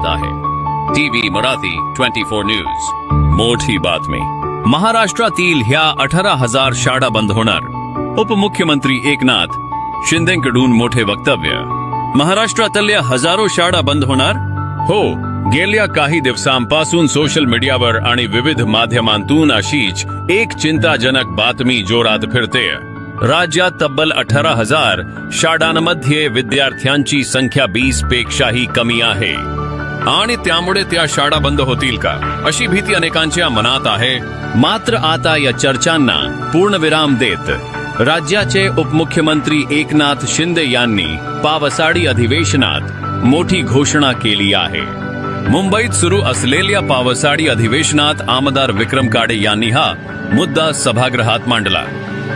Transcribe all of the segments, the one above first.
आता आहे TV Marathi twenty four news. मोठी बातमी। महाराष्ट्रातील ह्या अठरा हज़ार शाळा बंद होणार। उपमुख्यमंत्री एकनाथ शिंदेकडून मोठे वक्तव्य। महाराष्ट्रातल्या हजारो शाळा बंद होणार? हो, गेल्या काही दिवसांपासून सोशल मीडियावर आणि विविध माध्यमांतून अशीच एक चिंताजनक बातमी जोरात फिरते। राज्यात तब्बल अठरा हज़ार शाळांमध्ये विद्यार्थ्यांची संख्या वीस पेक्षाही कमी आहे। आणि त्यामुळे त्या शाळा बंद होतील का? अशी भीती अनेकांच्या मनात आहे. मात्र आता या चर्चांना पूर्णविराम देत राज्याचे उपमुख्यमंत्री एकनाथ शिंदे यांनी पावसाळी अधिवेशनात मोठी घोषणा केली आहे. मुंबईत सुरू असलेल्या पावसाळी अधिवेशनात आमदार विक्रम काडे यांनी हा मुद्दा सभागृहात मांडला.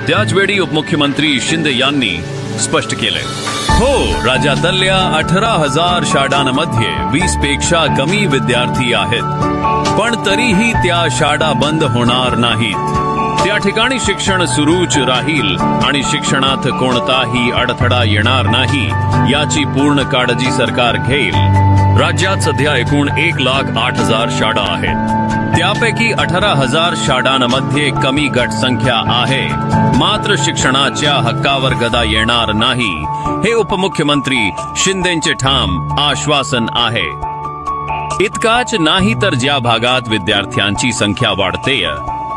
त्याचवेळी उपमुख्यमंत्री शिंदे यांनी स्पष्ट केले हो राज्यातल्या अठरा हजार शाळांमध्ये वीसपेक्षा कमी विद्यार्थी आहेत. पण तरीही त्या शाळा बंद होणार नाहीत. त्या ठिकाणी शिक्षण सुरूच राहील आणि शिक्षणात कोणताही अडथळा येणार नाही याची पूर्ण काळजी सरकार घेईल. राज्यात सध्या एकूण एक लाख आठ हजार शाळा आहेत. त्यापैकी अठरा हजार शाळांमध्ये कमी गट संख्या आहे. मात्र शिक्षणाच्या हक्कावर गदा येणार नाही. हे उपमुख्यमंत्री शिंदेचे ठाम आश्वासन आहे. इतकाच नाही तर ज्या भागात विद्यार्थ्यांची संख्या वाढते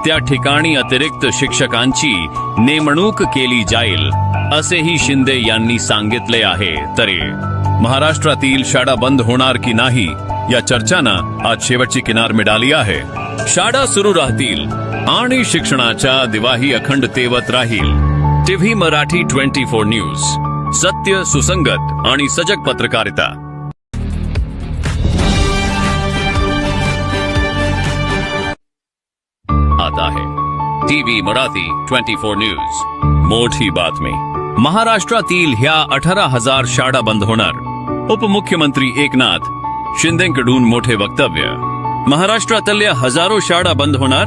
त्या ठिकाणी अतिरिक्त शिक्षकांची नेमणूक केली जाईल असेही शिंदे यांनी सांगितले आहे तरी. महाराष्ट्रातील शाळा बंद होणार की नाही, या चर्चांना आज शेवटची किनार मिळाली आहे. शाळा सुरू राहतील आणि शिक्षणाच्या दिवाही अखंड तेवत राहील. TV Marathi twenty four news. सत्य, सुसंगत आणि सजग पत्रकारिता. आता आहे TV Marathi twenty four news. मोठी बातमी. महाराष्ट्रातील ह्या अठरा हज़ार शाळा बंद होणार. उपमुख्यमंत्री एकनाथ, शिंदेकडून मोठे वक्तव्य. महाराष्ट्रातल्या हजारो शाळा बंद होणार?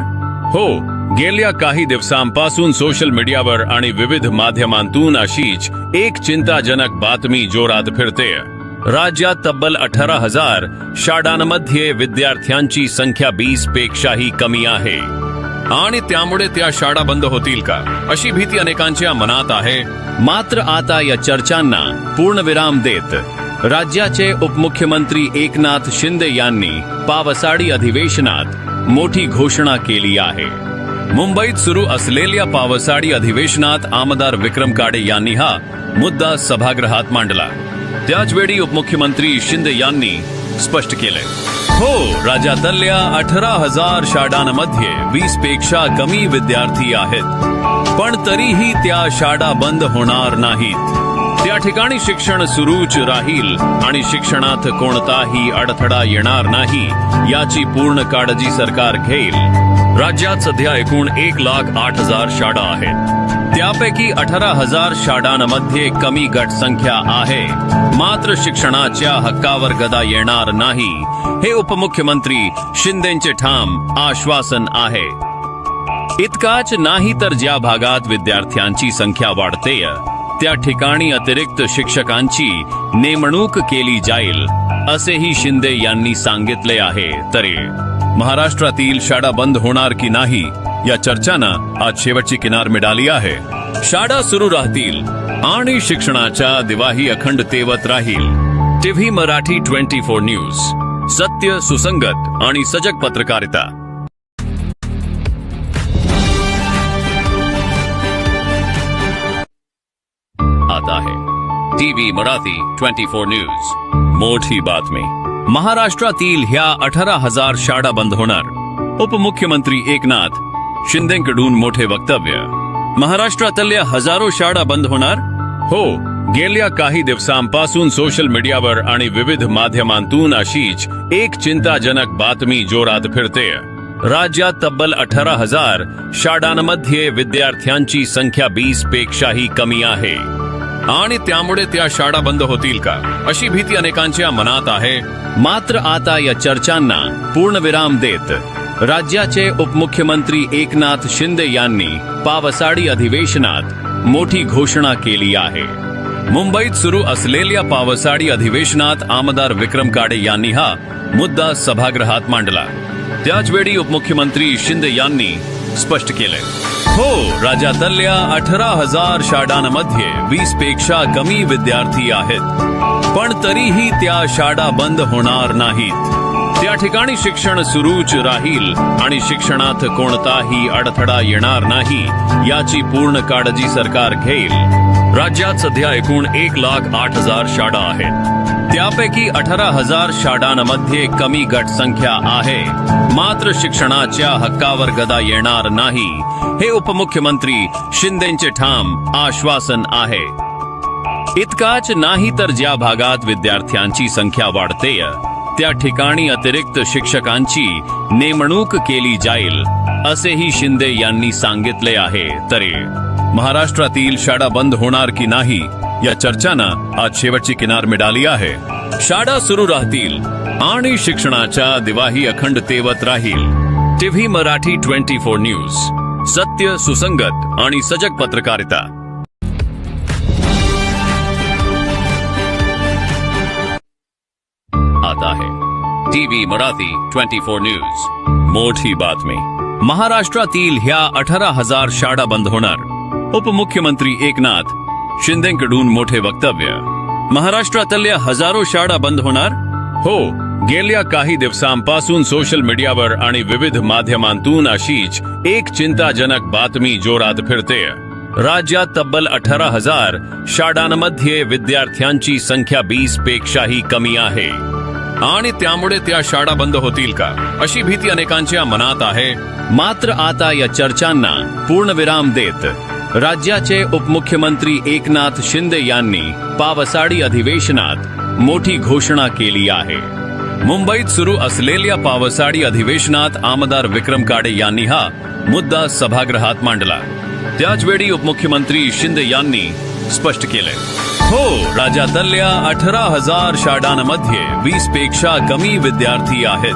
हो, गेल्या काही दिवसांपासून सोशल मीडियावर आणि विविध माध्यमांतून अशीच एक चिंताजनक बातमी जोरात फिरते. राज्यात तब्बल अठरा हज़ार शाळांमध्ये विद्यार्थ्यांची संख्या वीस पेक्षाही कमी आहे. आणि त्यामुळे त्या शाळा बंद होतील का? अशी भीती अनेकांच्या मनात आहे. मात्र आता या चर्चांना पूर्णविराम देत राज्याचे उपमुख्यमंत्री एकनाथ शिंदे यांनी पावसाळी अधिवेशनात मोठी घोषणा केली आहे. मुंबईत सुरू असलेल्या पावसाळी अधिवेशनात आमदार विक्रम काडे यांनी हा मुद्दा सभागृहात मांडला. त्याचवेळी उपमुख्यमंत्री शिंदे यांनी स्पष्ट केले. हो राज्यातल्या अठरा हजार शाळांमध्ये वीसपेक्षा कमी विद्यार्थी आहेत. पण तरीही त्या शाळा बंद होणार नाहीत. त्या ठिकाणी शिक्षण सुरूच राहील आणि शिक्षणात कोणताही अडथळा येणार नाही याची पूर्ण काळजी सरकार घेईल. राज्यात सध्या एकूण एक लाख आठ हजार शाळा आहेत. त्यापैकी अठरा हजार शाळांमध्ये कमी गट संख्या आहे. मात्र शिक्षणाच्या हक्कावर गदा येणार नाही. हे उपमुख्यमंत्री शिंदेचे ठाम आश्वासन आहे. इतकाच नाही तर ज्या भागात विद्यार्थ्यांची संख्या वाढते त्या ठिकाणी अतिरिक्त शिक्षकांची नेमणूक केली जाईल असेही शिंदे यांनी सांगितले आहे. तरी महाराष्ट्रातील शाळा बंद होणार की नाही या चर्चांना आज शेवटची किनार मिळाली आहे. शाळा सुरू राहतील आणि शिक्षणाच्या दिवाही अखंड तेवत राहील. TV Marathi twenty four news. सत्य सुसंगत आणि सजग पत्रकारिता. आता आहे TV Marathi twenty four news. मोठी बातमी। महाराष्ट्रातील ह्या अठरा हज़ार शाळा बंद होणार। उपमुख्यमंत्री एकनाथ शिंदेकडून मोठे वक्तव्य। महाराष्ट्रातल्या हजारो शाळा बंद होणार? हो, गेल्या काही दिवसांपासून सोशल मीडियावर आणि विविध माध्यमांतून अशीच एक चिंताजनक बातमी जोरात फिरते। राज्यात तब्बल अठरा हज़ार शाळांमध्ये विद्यार्थ्यांची संख्या वीस पेक्षाही कमी आहे। आणि त्यामुळे त्या शाळा बंद होतील का? अशी भीती अनेकांच्या मनात आहे. मात्र आता या चर्चांना पूर्णविराम देत राज्याचे उपमुख्यमंत्री एकनाथ शिंदे यांनी पावसाळी अधिवेशनात मोठी घोषणा केली आहे. मुंबईत सुरू असलेल्या पावसाळी अधिवेशनात आमदार विक्रम काडे यांनी हा मुद्दा सभागृहात मांडला. त्याचवेळी उपमुख्यमंत्री शिंदे यांनी स्पष्ट केले हो राज्यातल्या अठरा हजार शाळांमध्ये वीसपेक्षा कमी विद्यार्थी आहेत. पण तरीही त्या शाळा बंद होणार नाहीत. त्या ठिकाणी शिक्षण सुरूच राहील आणि शिक्षणात कोणताही अडथळा येणार नाही याची पूर्ण काळजी सरकार घेईल. राज्यात सध्या एकूण एक लाख आठ हजार शाळा आहेत. त्यापैकी अठरा हजार शाळांमध्ये कमी गट संख्या आहे. मात्र शिक्षणाच्या हक्कावर गदा येणार नाही. हे उपमुख्यमंत्री शिंदेचे ठाम आश्वासन आहे. इतकाच नाही तर ज्या भागात विद्यार्थ्यांची संख्या वाढते त्या ठिकाणी अतिरिक्त शिक्षकांची नेमणूक केली जाईल असेही शिंदे यांनी सांगितले आहे. तरी महाराष्ट्रातील शाळा बंद होणार की नाही या चर्चानं आज शेवटची किनार मिळाली आहे. शाळा सुरू राहतील. आणि शिक्षणाच्या दिवाही अखंड तेवत राहील. TV Marathi twenty four news. सत्य, सुसंगत आणि सजग पत्रकारिता. आता है TV Marathi twenty four news. मोठी बातमी. महाराष्ट्रातील ह्या अठरा हज़ार शाळा बंद होणार. उपमुख्यमंत्री एकनाथ शिंदेकडून मोठे वक्तव्य। महाराष्ट्रातल्या हजारो शाळा बंद होणार? हो, गेल्या काही दिवसांपासून सोशल मीडियावर आणि विविध माध्यमांतून अशीच एक चिंताजनक बातमी जोरात फिरते। राज्यात तब्बल अठरा हज़ार शाळांमध्ये विद्यार्थ्यांची संख्या वीस पेक्षाही कमी आहे। आणि त्यामुळे त्या शाळा बंद होतील का? अशी भीती अनेकांच्या मनात आहे। मात्र आता या चर्चांना पूर्णविराम देत राज्याचे उपमुख्यमंत्री एकनाथ शिंदे यांनी पावसाळी अधिवेशनात मोठी घोषणा केली आहे. मुंबईत सुरू असलेल्या पावसाळी अधिवेशनात आमदार विक्रम काडे यांनी हा मुद्दा सभागृहात मांडला. त्याचवेळी उपमुख्यमंत्री शिंदे यांनी स्पष्ट केले हो राज्यातल्या अठरा हजार शाळांमध्ये वीसपेक्षा कमी विद्यार्थी आहेत.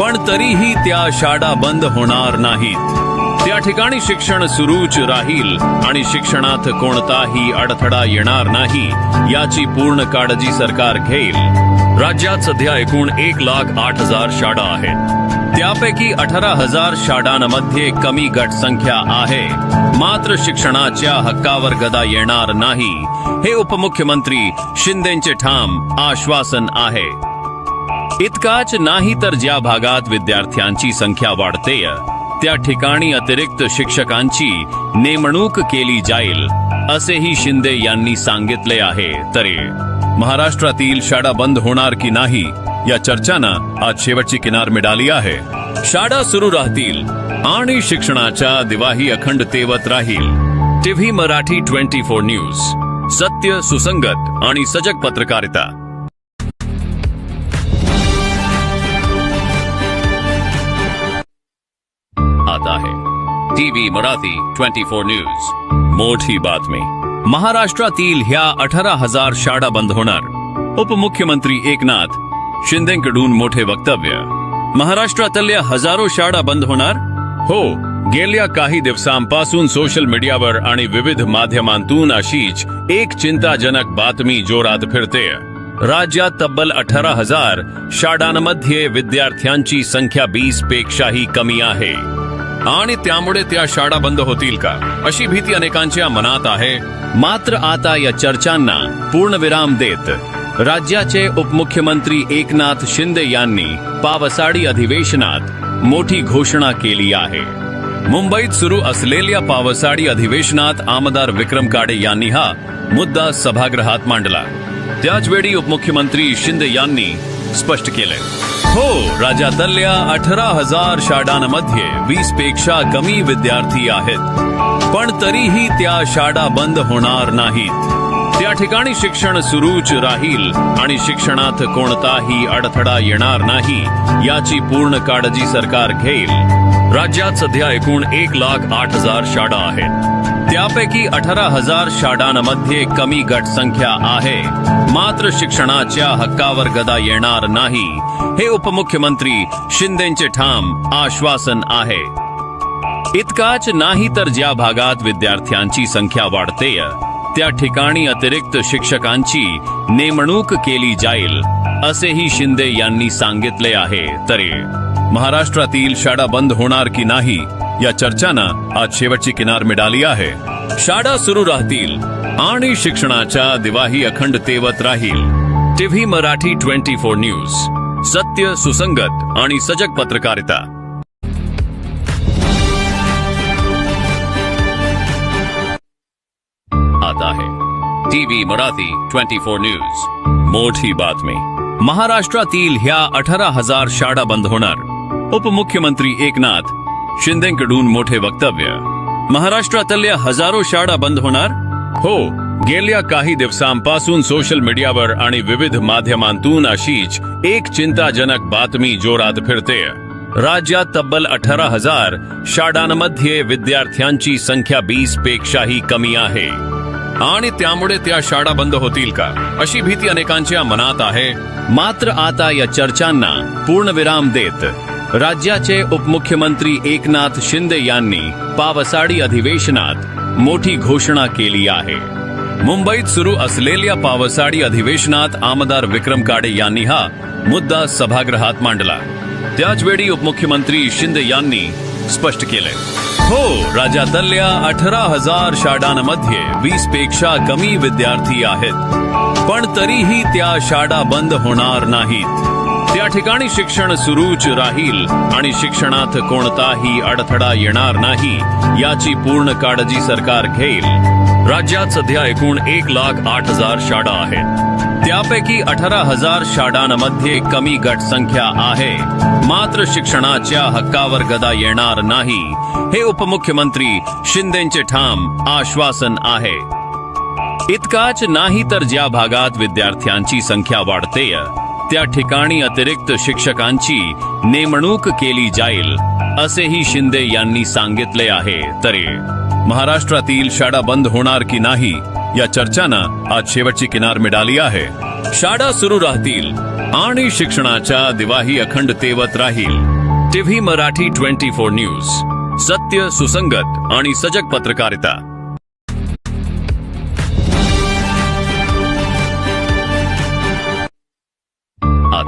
पण तरीही त्या शाळा बंद होणार नाहीत. त्या ठिकाणी शिक्षण सुरूच राहील आणि शिक्षणात कोणताही अडथळा येणार नाही याची पूर्ण काळजी सरकार घेईल. राज्यात सध्या एकूण एक लाख आठ हजार शाळा आहेत. त्यापैकी अठरा हजार शाळांमध्ये कमी गट संख्या आहे. मात्र शिक्षणाच्या हक्कावर गदा येणार नाही. हे उपमुख्यमंत्री शिंदेचे ठाम आश्वासन आहे. इतकाच नाही तर ज्या भागात विद्यार्थ्यांची संख्या वाढते त्या ठिकाणी अतिरिक्त शिक्षकांची नेमणूक केली जाईल असेही शिंदे यांनी सांगितले आहे. तरी महाराष्ट्रातील शाळा बंद होणार की नाही या चर्चानं आज शेवटची किनार मिळाली आहे. शाळा सुरू राहतील आणि शिक्षणाच्या दिवाही अखंड तेवत राहील. TV Marathi twenty four news. सत्य सुसंगत आणि सजग पत्रकारिता. आता है। TV Marathi twenty four news मोठी बातमी। महाराष्ट्रातील ह्या अठरा हज़ार शाळा बंद होणार। उपमुख्यमंत्री एकनाथ, शिंदेकडून मोठे वक्तव्य। महाराष्ट्रातल्या हजारो शाळा बंद होणार? हो, गेल्या काही दिवसांपासून सोशल मीडियावर आणि विविध माध्यमांतून अशीच एक चिंताजनक बातमी जोरात फिरते। राज्यात तब्बल अठरा हज़ार शाळांमध्ये विद्यार्थ्यांची संख्या वीस पेक्षाही कमी आहे। आणि त्यामुळे त्या शाळा बंद होतील का? अशी भीती अनेकांच्या मनात आहे. मात्र आता या चर्चांना पूर्णविराम देत राज्याचे उपमुख्यमंत्री एकनाथ शिंदे यांनी पावसाळी अधिवेशनात मोठी घोषणा केली आहे. मुंबईत सुरू असलेल्या पावसाळी अधिवेशनात आमदार विक्रम काडे यांनी हा मुद्दा सभागृहात मांडला. त्याचवेळी उपमुख्यमंत्री शिंदे यांनी स्पष्ट केले हो राज्यातल्या अठरा हजार शाळांमध्ये वीसपेक्षा कमी विद्यार्थी आहेत. पण तरीही त्या शाळा बंद होणार नाहीत. त्या ठिकाणी शिक्षण सुरूच राहील आणि शिक्षणात कोणताही अडथळा येणार नाही याची पूर्ण काळजी सरकार घेईल. राज्यात सध्या एकूण एक लाख आठ हजार शाळा आहेत. त्यापैकी अठरा हजार शाळांमध्ये कमी गट संख्या आहे. मात्र शिक्षणाच्या हक्कावर गदा येणार नाही. हे उपमुख्यमंत्री शिंदेचे ठाम आश्वासन आहे. इतकाच नाही तर ज्या भागात विद्यार्थ्यांची संख्या वाढते त्या ठिकाणी अतिरिक्त शिक्षकांची नेमणूक केली जाईल असेही शिंदे यांनी सांगितले आहे. तरी महाराष्ट्रातील शाळा बंद होणार की नाही या चर्चानं आज शेवटची किनार मिळाली आहे शाळा सुरू राहतील। आणि दिवाही अखंड तेवत राहील। TV Marathi twenty four news. सत्य, सुसंगत आणि सजग पत्रकारिता। आता आहे TV Marathi twenty four news. मोठी बातमी। महाराष्ट्रातील ह्या अठरा हज़ार शाळा बंद होणार। उपमुख्यमंत्री एकनाथ शिंदेकडून मोठे वक्तव्य. महाराष्ट्रातल्या हजारो शाळा बंद होणार? हो, गेल्या काही दिवसांपासून सोशल मीडियावर आणि विविध माध्यमांतून अशीच एक चिंताजनक बातमी जोरात फिरते. राज्यात तब्बल अठरा हज़ार शाळांमध्ये विद्यार्थ्यांची संख्या वीस पेक्षाही कमी आहे. आणि त्यामुळे त्या शाळा बंद होतील का? अशी भीती अनेकांच्या मनात आहे. मात्र आता या चर्चांना पूर्णविराम देत राज्याचे उपमुख्यमंत्री एकनाथ शिंदे यांनी पावसाळी अधिवेशनात मोठी घोषणा केली आहे. मुंबईत सुरू असलेल्या पावसाळी अधिवेशनात आमदार विक्रम काडे यांनी हा मुद्दा सभागृहात मांडला. त्याचवेळी उपमुख्यमंत्री शिंदे यांनी स्पष्ट केले. हो राज्यातल्या अठरा हजार शाळांमध्ये वीसपेक्षा कमी विद्यार्थी आहेत. पण तरीही त्या शाळा बंद होणार नाहीत. त्या ठिकाणी शिक्षण सुरूच राहील आणि शिक्षणात कोणताही अडथळा येणार नाही याची पूर्ण काळजी सरकार घेईल. राज्यात सध्या एकूण एक लाख आठ हजार शाळा आहेत. त्यापैकी अठरा हजार शाळांमध्ये कमी गट संख्या आहे. मात्र शिक्षणाच्या हक्कावर गदा येणार नाही. हे उपमुख्यमंत्री शिंदेचे ठाम आश्वासन आहे. इतकाच नाही तर ज्या भागात विद्यार्थ्यांची संख्या वाढते त्या ठिकाणी अतिरिक्त शिक्षकांची नेमणूक केली जाईल असेही शिंदे यांनी सांगितले आहे. तरी महाराष्ट्रातील शाळा बंद होणार की नाही या चर्चानं आज शेवटची किनार मिळाली आहे. शाळा सुरू राहतील आणि शिक्षणाच्या दिवाही अखंड तेवत राहील. TV Marathi twenty four news. सत्य सुसंगत आणि सजग पत्रकारिता.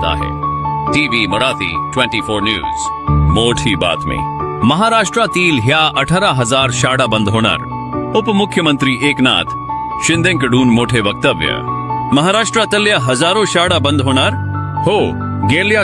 आता है। TV Marathi twenty four news. मोठी बातमी। महाराष्ट्रातील ह्या अठरा हज़ार शाळा बंद होणार। उपमुख्यमंत्री एकनाथ। शिंदेकडून मोठे वक्तव्य। महाराष्ट्रातल्या हजारो शाळा बंद होणार? हो, गेल्या